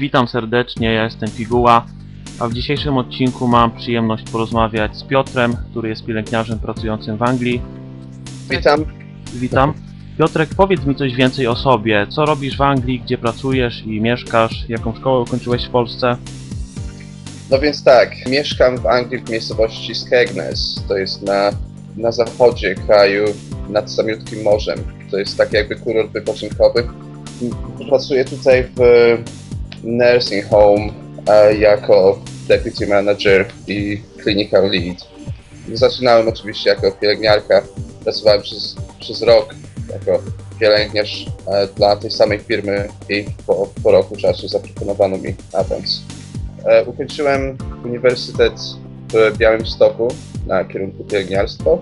Witam serdecznie, ja jestem Piguła, a w dzisiejszym odcinku mam przyjemność porozmawiać z Piotrem, który jest pielęgniarzem pracującym w Anglii. Witam. Witam. Piotrek, powiedz mi coś więcej o sobie. Co robisz w Anglii, gdzie pracujesz i mieszkasz? Jaką szkołę ukończyłeś w Polsce? No więc tak, mieszkam w Anglii w miejscowości Skegness. To jest na, na zachodzie kraju, nad samiutkim morzem. To jest tak jakby kurort wypoczynkowy. Pracuję tutaj w nursing home jako deputy manager i clinical lead. Zaczynałem oczywiście jako pielęgniarka. Pracowałem przez, przez rok jako pielęgniarz e, dla tej samej firmy i po, po roku czasu zaproponowano mi awans. E, Ukończyłem uniwersytet w Białymstoku na kierunku pielęgniarstwo.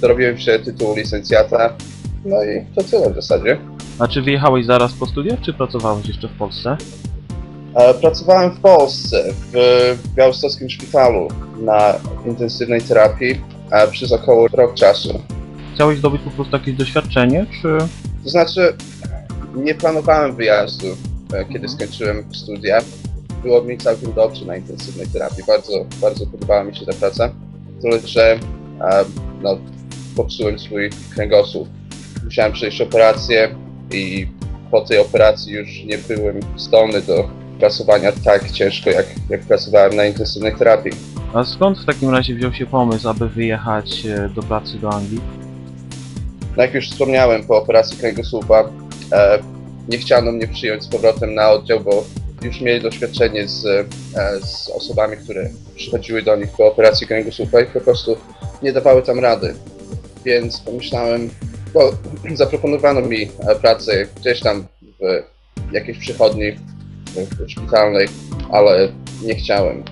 Dorobiłem się tytułu licencjata. No i to tyle w zasadzie. A czy wyjechałeś zaraz po studiach, czy pracowałeś jeszcze w Polsce? E, Pracowałem w Polsce, w białostockim szpitalu na intensywnej terapii e, przez około rok czasu. Chciałeś zdobyć po prostu jakieś doświadczenie, czy... To znaczy, nie planowałem wyjazdu, e, kiedy skończyłem studia. Było mi całkiem dobrze na intensywnej terapii. Bardzo, bardzo podobała mi się ta praca. Tyle, że no, popsułem swój kręgosłup. Musiałem przejść operację i po tej operacji już nie byłem zdolny do pracowania tak ciężko, jak, jak pracowałem na intensywnej terapii. A skąd w takim razie wziął się pomysł, aby wyjechać e, do pracy do Anglii? No jak już wspomniałem, po operacji kręgosłupa e, nie chciano mnie przyjąć z powrotem na oddział, bo już mieli doświadczenie z, e, z osobami, które przychodziły do nich po operacji kręgosłupa i po prostu nie dawały tam rady. Więc pomyślałem, bo zaproponowano mi e, pracę gdzieś tam w jakiejś przychodni szpitalnej, ale nie chciałem.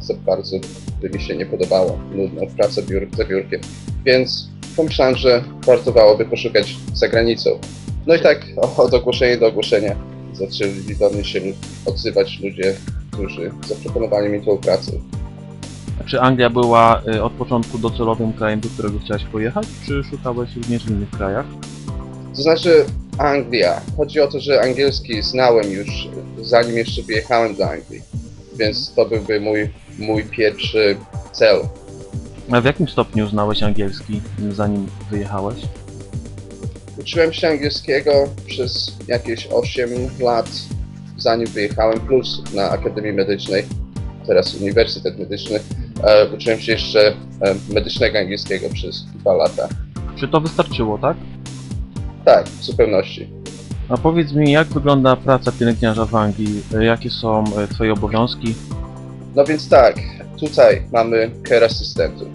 Za bardzo by mi się nie podobało. Nudno, praca biur, za biurkiem. Więc pomyślałem, że warto byłoby poszukać za granicą. No i tak od ogłoszenia do ogłoszenia zaczęli do mnie się odzywać ludzie, którzy zaproponowali mi tą pracę. Czy Anglia była e, od początku docelowym krajem, do którego chciałeś pojechać, czy szukałeś również w innych krajach? To znaczy Anglia. Chodzi o to, że angielski znałem już zanim jeszcze wyjechałem do Anglii, więc to byłby mój, mój pierwszy cel. A w jakim stopniu znałeś angielski, zanim wyjechałeś? Uczyłem się angielskiego przez jakieś 8 lat, zanim wyjechałem, plus na Akademii Medycznej, teraz Uniwersytet Medyczny. E, uczyłem się jeszcze e, medycznego angielskiego przez dwa lata. Czy to wystarczyło, tak? Tak, w zupełności. A powiedz mi, jak wygląda praca pielęgniarza w Anglii? E, Jakie są e, Twoje obowiązki? No więc tak, tutaj mamy care asystentów,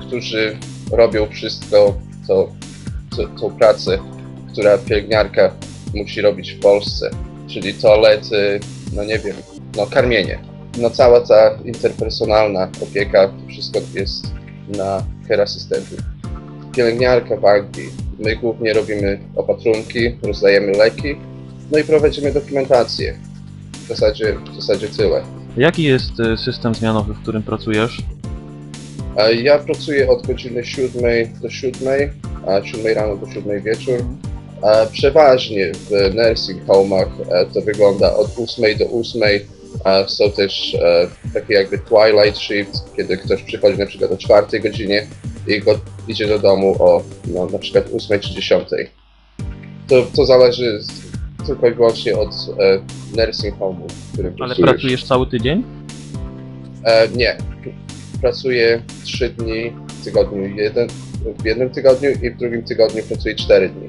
którzy robią wszystko, to, to, tą pracę, która pielęgniarka musi robić w Polsce, czyli toalety, no nie wiem, no karmienie. No cała ta interpersonalna opieka, to wszystko jest na care asystentów. Pielęgniarka w Anglii, my głównie robimy opatrunki, rozdajemy leki, no i prowadzimy dokumentację. W zasadzie, w zasadzie tyle. Jaki jest e, system zmianowy, w którym pracujesz? Ja pracuję od godziny 7 do 7, a 7 rano do 7 wieczór. Przeważnie w nursing home'ach e, to wygląda od 8 do 8. a Są też e, takie jakby twilight shift, kiedy ktoś przychodzi na przykład o 4 godzinie i go idzie do domu o no, na przykład 8 czy 10. To, to zależy z, tylko i wyłącznie od e, nursing home'u, w którym Ale pracujesz. pracujesz cały tydzień? E, nie. Pracuję 3 dni w tygodniu, jeden, w jednym tygodniu i w drugim tygodniu pracuję 4 dni.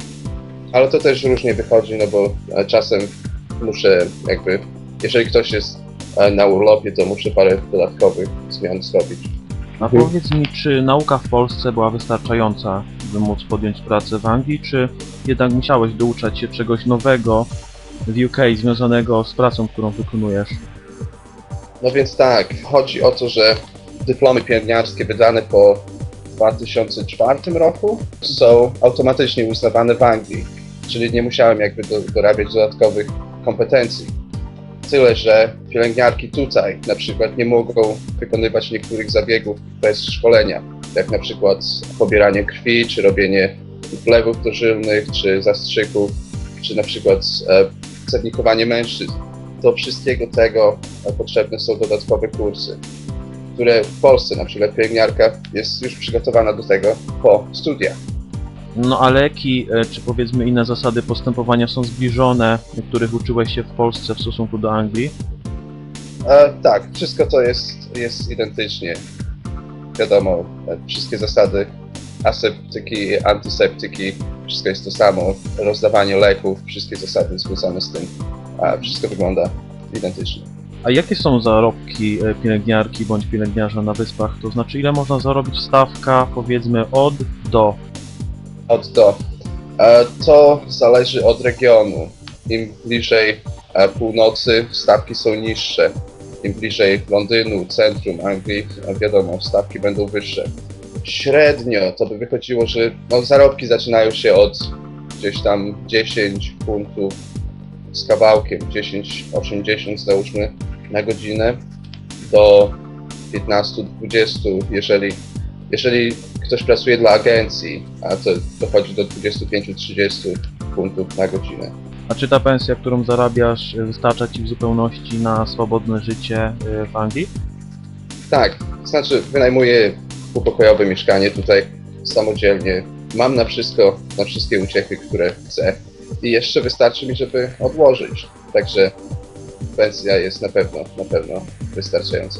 Ale to też różnie wychodzi, no bo e, czasem muszę jakby, jeżeli ktoś jest e, na urlopie, to muszę parę dodatkowych zmian zrobić. A powiedz mi, czy nauka w Polsce była wystarczająca, by móc podjąć pracę w Anglii, czy jednak musiałeś douczać się czegoś nowego w UK związanego z pracą, którą wykonujesz? No więc tak, chodzi o to, że dyplomy pielęgniarskie wydane po 2004 roku są automatycznie uznawane w Anglii, czyli nie musiałem jakby do, dorabiać dodatkowych kompetencji. Tyle, że pielęgniarki tutaj na przykład nie mogą wykonywać niektórych zabiegów bez szkolenia, jak na przykład pobieranie krwi, czy robienie wlewów dożylnych, czy zastrzyków, czy na przykład e, mężczyzn. do wszystkiego tego e, potrzebne są dodatkowe kursy, które w Polsce, na przykład pielęgniarka, jest już przygotowana do tego po studiach. No a leki, e, czy powiedzmy inne zasady postępowania są zbliżone, których uczyłeś się w Polsce w stosunku do Anglii? E, tak, wszystko to jest, jest identycznie. Wiadomo, e, wszystkie zasady aseptyki, antyseptyki, wszystko jest to samo. Rozdawanie leków, wszystkie zasady związane z tym. A wszystko wygląda identycznie. A jakie są zarobki e, pielęgniarki bądź pielęgniarza na wyspach? To znaczy ile można zarobić stawka powiedzmy od do? Od do. E, to zależy od regionu. Im bliżej e, północy stawki są niższe. Im bliżej Londynu, centrum Anglii, wiadomo, stawki będą wyższe. Średnio to by wychodziło, że no, zarobki zaczynają się od gdzieś tam 10 funtów z kawałkiem, 10-80 załóżmy na godzinę do 15-20, jeżeli, jeżeli ktoś pracuje dla agencji, a to dochodzi do 25-30 funtów na godzinę. A czy ta pensja, którą zarabiasz, e, wystarcza Ci w zupełności na swobodne życie e, w Anglii? Tak, znaczy wynajmuję dwupokojowe mieszkanie tutaj samodzielnie. Mam na wszystko, na wszystkie uciechy, które chcę i jeszcze wystarczy mi, żeby odłożyć. Także pensja jest na pewno, na pewno wystarczająca.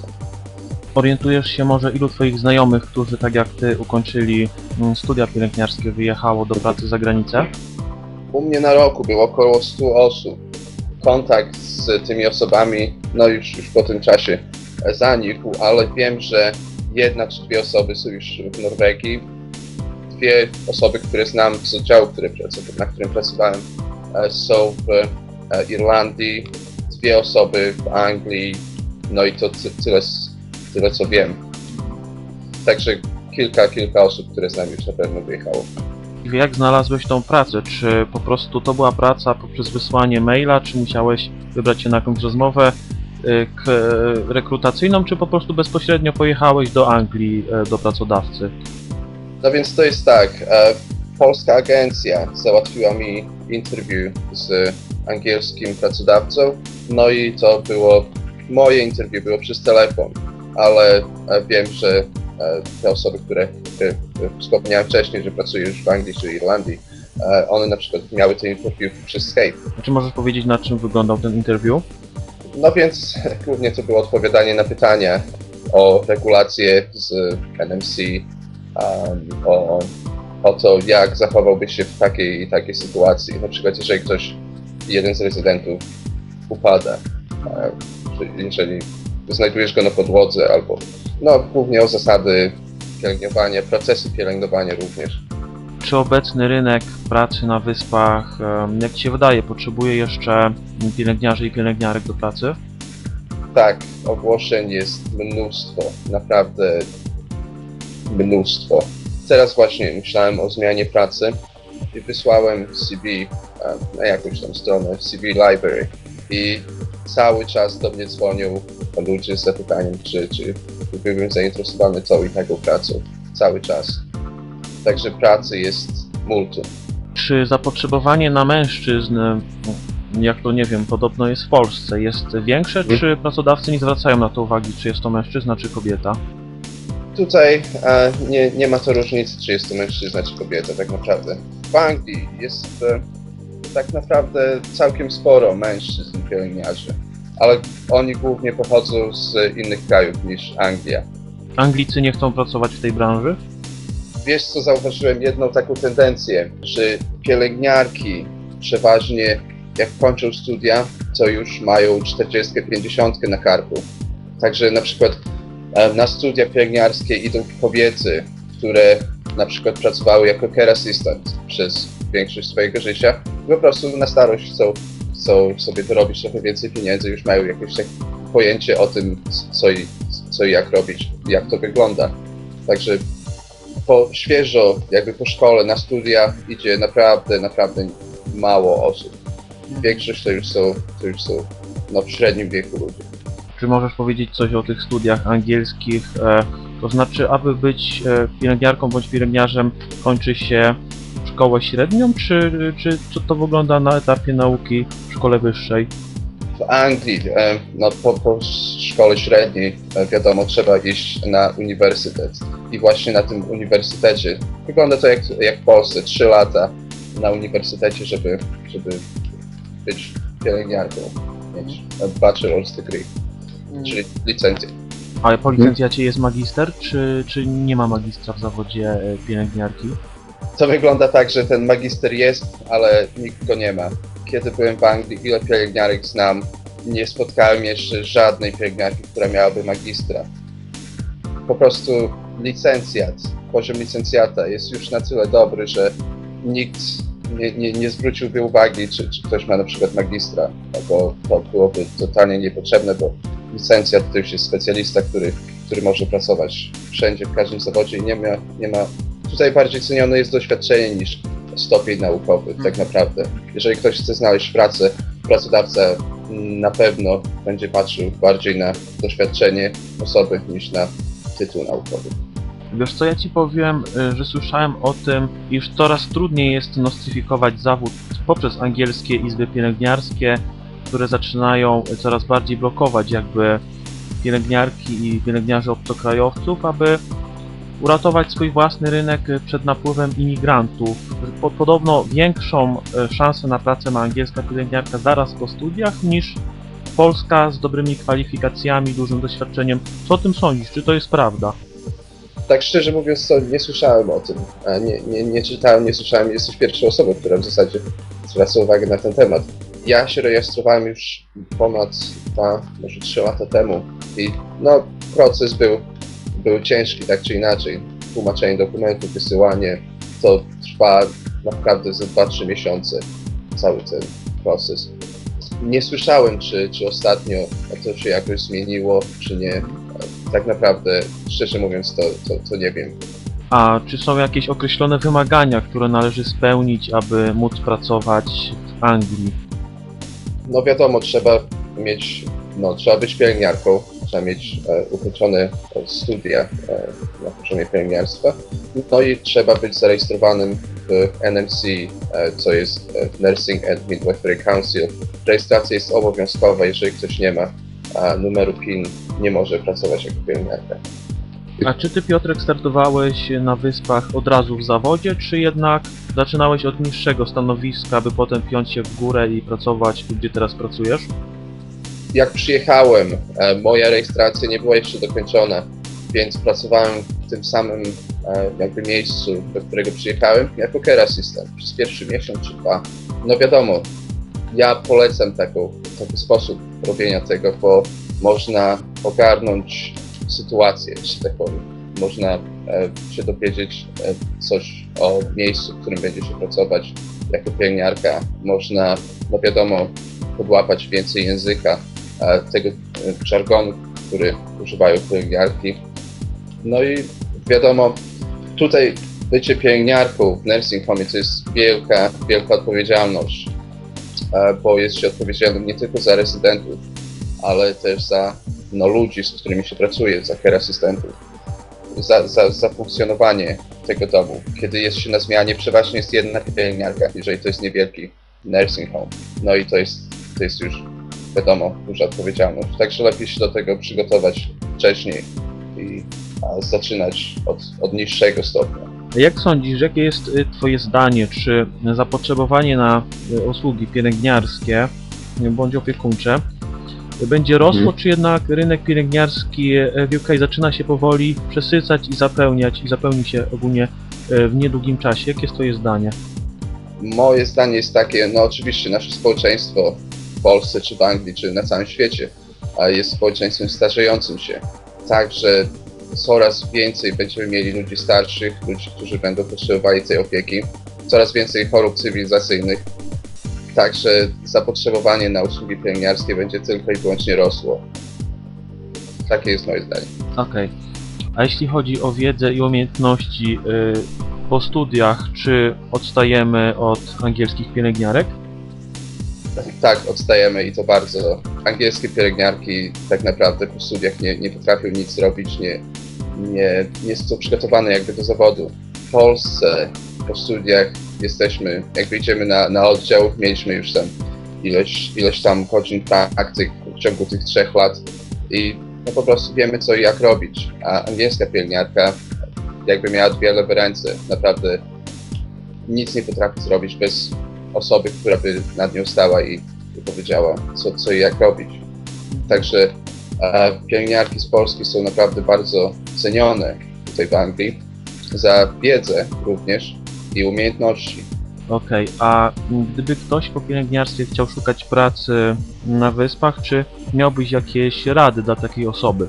Orientujesz się może ilu Twoich znajomych, którzy tak jak Ty ukończyli mm, studia pielęgniarskie, wyjechało do pracy za granicę? U mnie na roku było około 100 osób. Kontakt z tymi osobami, no już, już po tym czasie e, zanikł, ale wiem, że jedna czy dwie osoby są już w Norwegii. Dwie osoby, które znam z oddziału, pracu- na którym pracowałem, e, są w e, Irlandii. Dwie osoby w Anglii, no i to ty, tyle, tyle co wiem. Także kilka, kilka osób, które znam już na pewno wyjechało. Jak znalazłeś tą pracę? Czy po prostu to była praca poprzez wysłanie maila, czy musiałeś wybrać się na jakąś rozmowę y, rekrutacyjną, czy po prostu bezpośrednio pojechałeś do Anglii e, do pracodawcy? No więc to jest tak, e, polska agencja załatwiła mi interview z angielskim pracodawcą, no i to było, moje interview było przez telefon, ale e, wiem, że e, te osoby, które, które wspomniałem wcześniej, że pracują już w Anglii czy Irlandii, e, one na przykład miały ten interview przez Skype. Czy możesz powiedzieć, na czym wyglądał ten interview? No więc głównie to było odpowiadanie na pytania o regulacje z NMC, um, o, o to, jak zachowałby się w takiej i takiej sytuacji. Na przykład, jeżeli ktoś, jeden z rezydentów upada, e, czy jeżeli znajdujesz go na podłodze, albo no głównie o zasady pielęgnowania, procesy pielęgnowania również. Czy obecny rynek pracy na wyspach, jak Ci się wydaje, potrzebuje jeszcze pielęgniarzy i pielęgniarek do pracy? Tak, ogłoszeń jest mnóstwo, naprawdę mnóstwo. Teraz właśnie myślałem o zmianie pracy i wysłałem CV na jakąś tam stronę, CV Library i cały czas do mnie dzwonią ludzie z zapytaniem, czy, czy byłbym zainteresowany tą i taką pracą. Cały czas. Także pracy jest multum. Czy zapotrzebowanie na mężczyzn, jak to nie wiem, podobno jest w Polsce, jest większe, czy pracodawcy nie zwracają na to uwagi, czy jest to mężczyzna, czy kobieta? Tutaj e, nie, nie ma to różnicy, czy jest to mężczyzna, czy kobieta, tak naprawdę. W Anglii jest e, tak naprawdę całkiem sporo mężczyzn pielęgniarzy, ale oni głównie pochodzą z innych krajów niż Anglia. Anglicy nie chcą pracować w tej branży? Wiesz co, zauważyłem jedną taką tendencję, że pielęgniarki przeważnie jak kończą studia, to już mają 40-50 na karku. Także na przykład e, na studia pielęgniarskie idą kobiety, które na przykład pracowały jako care assistant przez większość swojego życia po prostu na starość chcą, chcą sobie dorobić trochę więcej pieniędzy, już mają jakieś takie pojęcie o tym, co i, co i jak robić, jak to wygląda. Także po świeżo, jakby po szkole, na studia idzie naprawdę, naprawdę mało osób. Większość to już są, to już są no, w średnim wieku ludzie. Czy możesz powiedzieć coś o tych studiach angielskich? E, to znaczy, aby być e, pielęgniarką bądź pielęgniarzem, kończy się szkołę średnią, czy, czy, czy to wygląda na etapie nauki w szkole wyższej? W Anglii, e, no po, po szkole średniej, e, wiadomo, trzeba iść na uniwersytet. I właśnie na tym uniwersytecie, wygląda to jak, jak w Polsce, 3 lata na uniwersytecie, żeby, żeby być pielęgniarką, mieć e, bachelor's degree, czyli licencję. A po licencjacie jest magister, czy, czy nie ma magistra w zawodzie e, pielęgniarki? To wygląda tak, że ten magister jest, ale nikt go nie ma. Kiedy byłem w Anglii, ile pielęgniarek znam, nie spotkałem jeszcze żadnej pielęgniarki, która miałaby magistra. Po prostu licencjat, poziom licencjata jest już na tyle dobry, że nikt nie, nie, nie zwróciłby uwagi, czy, czy ktoś ma na przykład magistra, no bo to byłoby totalnie niepotrzebne, bo licencjat to już jest specjalista, który, który może pracować wszędzie, w każdym zawodzie i nie ma, nie ma tutaj bardziej cenione jest doświadczenie niż stopień naukowy, tak naprawdę. Jeżeli ktoś chce znaleźć pracę, pracodawca mm, na pewno będzie patrzył bardziej na doświadczenie osoby niż na tytuł naukowy. Wiesz co, ja ci powiem, y, że słyszałem o tym, iż coraz trudniej jest nostryfikować zawód poprzez angielskie izby pielęgniarskie, które zaczynają coraz bardziej blokować jakby pielęgniarki i pielęgniarzy obcokrajowców, aby uratować swój własny rynek y, przed napływem imigrantów. Po- Podobno większą y, szansę na pracę ma angielska pielęgniarka zaraz po studiach niż polska z dobrymi kwalifikacjami, dużym doświadczeniem. Co o tym sądzisz? Czy to jest prawda? Tak szczerze mówiąc, to nie słyszałem o tym. A nie, nie, nie czytałem, nie słyszałem. Jesteś pierwszą osobą, która w zasadzie zwraca uwagę na ten temat. Ja się rejestrowałem już ponad dwa, może trzy lata temu i no, proces był, był ciężki, tak czy inaczej. Tłumaczenie dokumentów, wysyłanie, to trwa naprawdę ze 2-3 miesiące, cały ten proces. Nie słyszałem, czy, czy ostatnio to się jakoś zmieniło, czy nie. Tak naprawdę, szczerze mówiąc, to, to, to nie wiem. A czy są jakieś określone wymagania, które należy spełnić, aby móc pracować w Anglii? No wiadomo, trzeba mieć, no trzeba być pielęgniarką, trzeba mieć e, ukończone e, studia e, na poziomie pielęgniarstwa, no i trzeba być zarejestrowanym w NMC, co jest Nursing and Midwifery Council. Rejestracja jest obowiązkowa, jeżeli ktoś nie ma numeru PIN, nie może pracować jako pielęgniarka. A czy ty, Piotrek, startowałeś na wyspach od razu w zawodzie, czy jednak zaczynałeś od niższego stanowiska, by potem piąć się w górę i pracować tu, gdzie teraz pracujesz? Jak przyjechałem, e, moja rejestracja nie była jeszcze dokończona, więc pracowałem w tym samym e, jakby miejscu, do którego przyjechałem, jako care assistant przez pierwszy miesiąc czy dwa. No wiadomo, ja polecam taką, taki sposób robienia tego, bo można ogarnąć sytuację, że tak powiem. Można e, się dowiedzieć coś o miejscu, w którym będzie się pracować jako pielęgniarka. Można, no wiadomo, podłapać więcej języka, tego e, żargonu, który używają pielęgniarki. No i wiadomo, tutaj bycie pielęgniarką w nursing home to jest wielka, wielka odpowiedzialność, e, bo jest się odpowiedzialnym nie tylko za rezydentów, ale też za no, ludzi, z którymi się pracuje, za care asystentów, za, za, za funkcjonowanie tego domu. Kiedy jest się na zmianie, przeważnie jest jedna pielęgniarka, jeżeli to jest niewielki nursing home. No i to jest, to jest już, wiadomo, duża odpowiedzialność. Także lepiej się do tego przygotować wcześniej i zaczynać od, od niższego stopnia. Jak sądzisz, jakie jest y, twoje zdanie, czy zapotrzebowanie na y, usługi pielęgniarskie y, bądź opiekuńcze będzie rosło, czy jednak rynek pielęgniarski w UK zaczyna się powoli przesycać i zapełniać i zapełni się ogólnie w niedługim czasie? Jakie jest twoje zdanie? Moje zdanie jest takie, no oczywiście nasze społeczeństwo Polsce, czy w Anglii, czy na całym świecie jest społeczeństwem starzejącym się. Także coraz więcej będziemy mieli ludzi starszych, ludzi, którzy będą potrzebowali tej opieki, coraz więcej chorób cywilizacyjnych. Także zapotrzebowanie na usługi pielęgniarskie będzie tylko i wyłącznie rosło. Takie jest moje zdanie. Okej. A jeśli chodzi o wiedzę i umiejętności y, po studiach, czy odstajemy od angielskich pielęgniarek? Tak, odstajemy i to bardzo. Angielskie pielęgniarki tak naprawdę po studiach nie, nie potrafią nic zrobić, nie, nie, nie są przygotowane jakby do zawodu. W Polsce po studiach jesteśmy, jak wyjdziemy na, na oddział, mieliśmy już tam ileś, ileś tam godzin praktyk w ciągu tych trzech lat i no po prostu wiemy co i jak robić. A angielska pielęgniarka jakby miała dwie lewe ręce, naprawdę nic nie potrafi zrobić bez osoby, która by nad nią stała i, powiedziała co, co i jak robić. Także e, pielęgniarki z Polski są naprawdę bardzo cenione tutaj w Anglii za wiedzę również i umiejętności. Okej, a gdyby ktoś po pielęgniarstwie chciał szukać pracy na wyspach, czy miałbyś jakieś rady dla takiej osoby?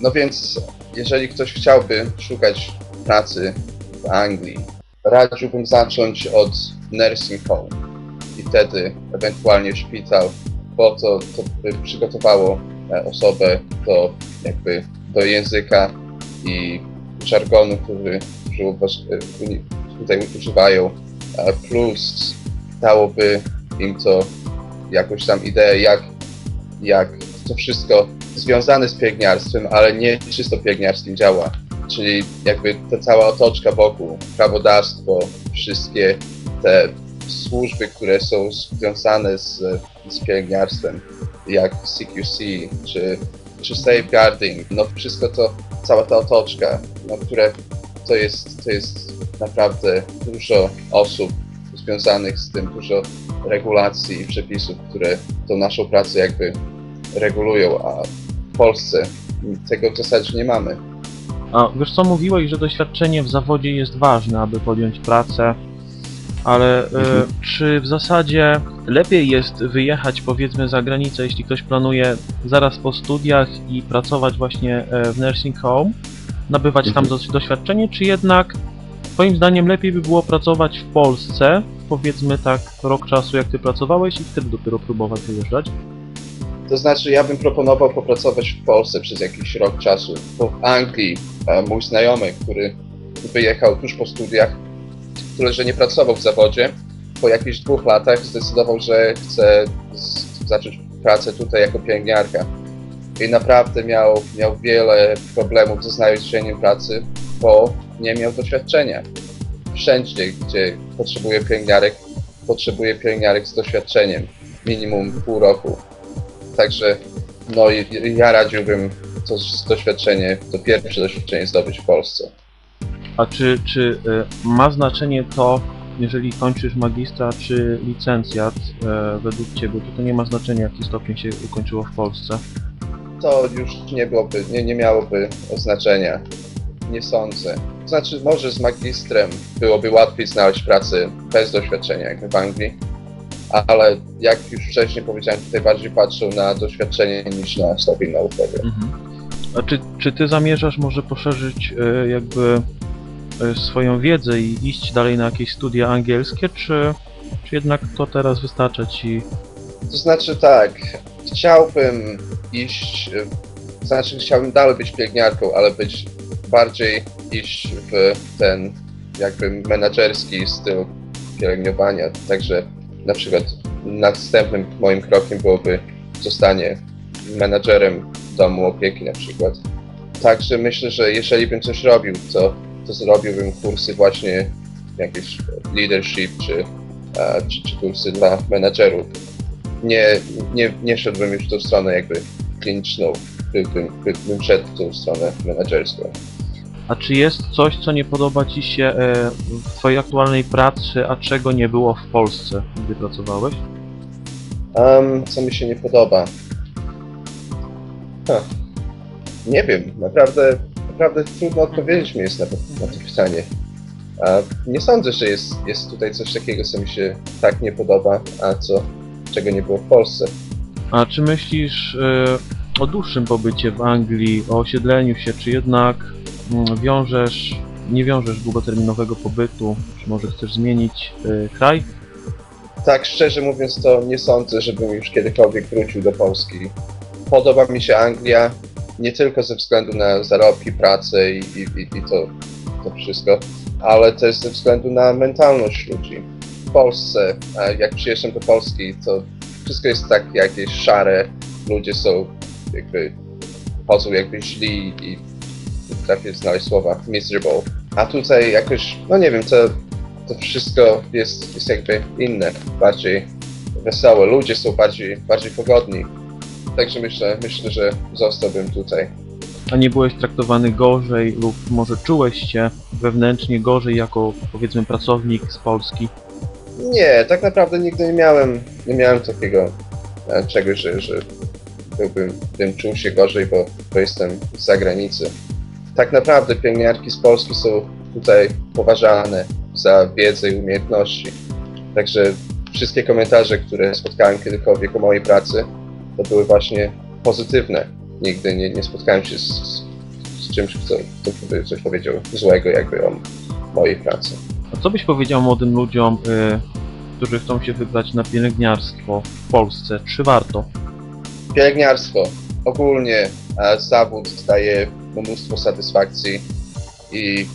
No więc, jeżeli ktoś chciałby szukać pracy w Anglii, radziłbym zacząć od nursing home i wtedy ewentualnie szpital, bo to, to by przygotowało e, osobę do, jakby, do języka i żargonu, który, który e, tutaj używają, plus dałoby im to jakąś tam ideę, jak, jak to wszystko związane z pielęgniarstwem, ale nie czysto pielęgniarskim działa. Czyli jakby ta cała otoczka wokół, prawodawstwo, wszystkie te służby, które są związane z, z pielęgniarstwem, jak CQC czy, czy safeguarding, no wszystko to, cała ta otoczka, no, które to jest, to jest naprawdę dużo osób związanych z tym, dużo regulacji i przepisów, które tą naszą pracę jakby regulują, a w Polsce tego w zasadzie nie mamy. A wiesz co, mówiłeś, że doświadczenie w zawodzie jest ważne, aby podjąć pracę, ale e, Mhm. czy w zasadzie lepiej jest wyjechać powiedzmy za granicę, jeśli ktoś planuje zaraz po studiach i pracować właśnie e, w nursing home, nabywać tam Mhm. doświadczenie, czy jednak twoim zdaniem lepiej by było pracować w Polsce, powiedzmy tak rok czasu jak ty pracowałeś i wtedy dopiero próbować wyjeżdżać? To znaczy, ja bym proponował popracować w Polsce przez jakiś rok czasu, bo w Anglii e, mój znajomy, który wyjechał tuż po studiach, tyle że nie pracował w zawodzie, po jakichś dwóch latach zdecydował, że chce zacząć pracę tutaj jako pielęgniarka. I naprawdę miał, miał wiele problemów ze znalezieniem pracy, bo nie miał doświadczenia. Wszędzie, gdzie potrzebuje pielęgniarek, potrzebuje pielęgniarek z doświadczeniem, minimum pół roku. Także no ja radziłbym to doświadczenie, to pierwsze doświadczenie zdobyć w Polsce. A czy, czy e, ma znaczenie to, jeżeli kończysz magistra czy licencjat e, według Ciebie, to to nie ma znaczenia jaki stopień się ukończyło w Polsce? To już nie byłoby, nie, nie miałoby znaczenia. Nie sądzę. Znaczy, może z magistrem byłoby łatwiej znaleźć pracę bez doświadczenia, jak w Anglii, ale jak już wcześniej powiedziałem, tutaj bardziej patrzą na doświadczenie niż na stopień naukowy. A czy, czy Ty zamierzasz może poszerzyć e, jakby swoją wiedzę i iść dalej na jakieś studia angielskie, czy, czy jednak to teraz wystarcza Ci? To znaczy tak, chciałbym iść, to znaczy chciałbym dalej być pielęgniarką, ale być bardziej iść w ten jakby menedżerski styl pielęgnowania. Także na przykład następnym moim krokiem byłoby zostanie menedżerem domu opieki na przykład. Także myślę, że jeżeli bym coś robił, to, to zrobiłbym kursy właśnie jakieś leadership czy, e, czy, czy kursy dla menedżerów nie, nie, nie szedłbym już w tą stronę jakby kliniczną, byłbym, by, bym szedł w tą stronę menedżerską. A czy jest coś, co nie podoba Ci się e, w Twojej aktualnej pracy, a czego nie było w Polsce, gdy pracowałeś? Um, co mi się nie podoba? Nie wiem, naprawdę, naprawdę trudno odpowiedzieć mi jest na, to- na to pytanie. A nie sądzę, że jest, jest tutaj coś takiego, co mi się tak nie podoba, a co, czego nie było w Polsce. A czy myślisz e, o dłuższym pobycie w Anglii, o osiedleniu się, czy jednak mm, wiążesz, nie wiążesz długoterminowego pobytu, czy może chcesz zmienić e, kraj? Tak szczerze mówiąc, to nie sądzę, żebym już kiedykolwiek wrócił do Polski. Podoba mi się Anglia, nie tylko ze względu na zarobki, pracę i, i, i, to, to wszystko, ale też ze względu na mentalność ludzi. W Polsce, jak przyjeżdżam do Polski, to wszystko jest tak jakieś szare, ludzie są jakby, chodzą jakby źli i nie potrafię znaleźć słowa, miserable. A tutaj jakoś, no nie wiem, to, to wszystko jest, jest jakby inne, bardziej wesoło, ludzie są bardziej, bardziej pogodni. Także myślę, myślę, że zostałbym tutaj. A nie byłeś traktowany gorzej lub może czułeś się wewnętrznie gorzej jako powiedzmy pracownik z Polski? Nie, tak naprawdę nigdy nie miałem, nie miałem takiego e, czegoś, że, że byłbym, bym czuł się gorzej, bo, bo jestem z zagranicy. Tak naprawdę pielęgniarki z Polski są tutaj poważane za wiedzę i umiejętności. Także wszystkie komentarze, które spotkałem kiedykolwiek o mojej pracy, to były właśnie pozytywne. Nigdy nie, nie spotkałem się z, z, z czymś, kto, kto by coś powiedział złego jakby o mojej pracy. A co byś powiedział młodym ludziom, y, którzy chcą się wybrać na pielęgniarstwo w Polsce? Czy warto? Pielęgniarstwo. Ogólnie e, zawód daje mnóstwo satysfakcji i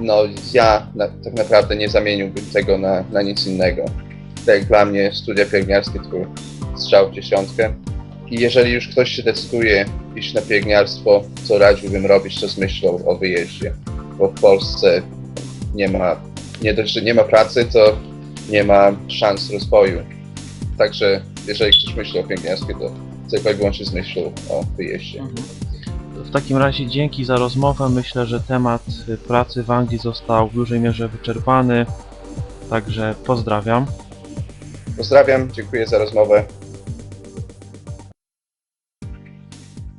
no ja na, tak naprawdę nie zamieniłbym tego na, na nic innego. Tak jak dla mnie studia pielęgniarskie to był strzał w dziesiątkę. I jeżeli już ktoś się decyduje iść na pielęgniarstwo, to radziłbym robić to z myślą o wyjeździe. Bo w Polsce nie ma, nie dość, że nie ma pracy, to nie ma szans rozwoju. Także jeżeli ktoś myśli o pielęgniarstwie, to tylko i wyłącznie z myślą o wyjeździe. W takim razie dzięki za rozmowę. Myślę, że temat pracy w Anglii został w dużej mierze wyczerpany. Także pozdrawiam. Pozdrawiam, dziękuję za rozmowę.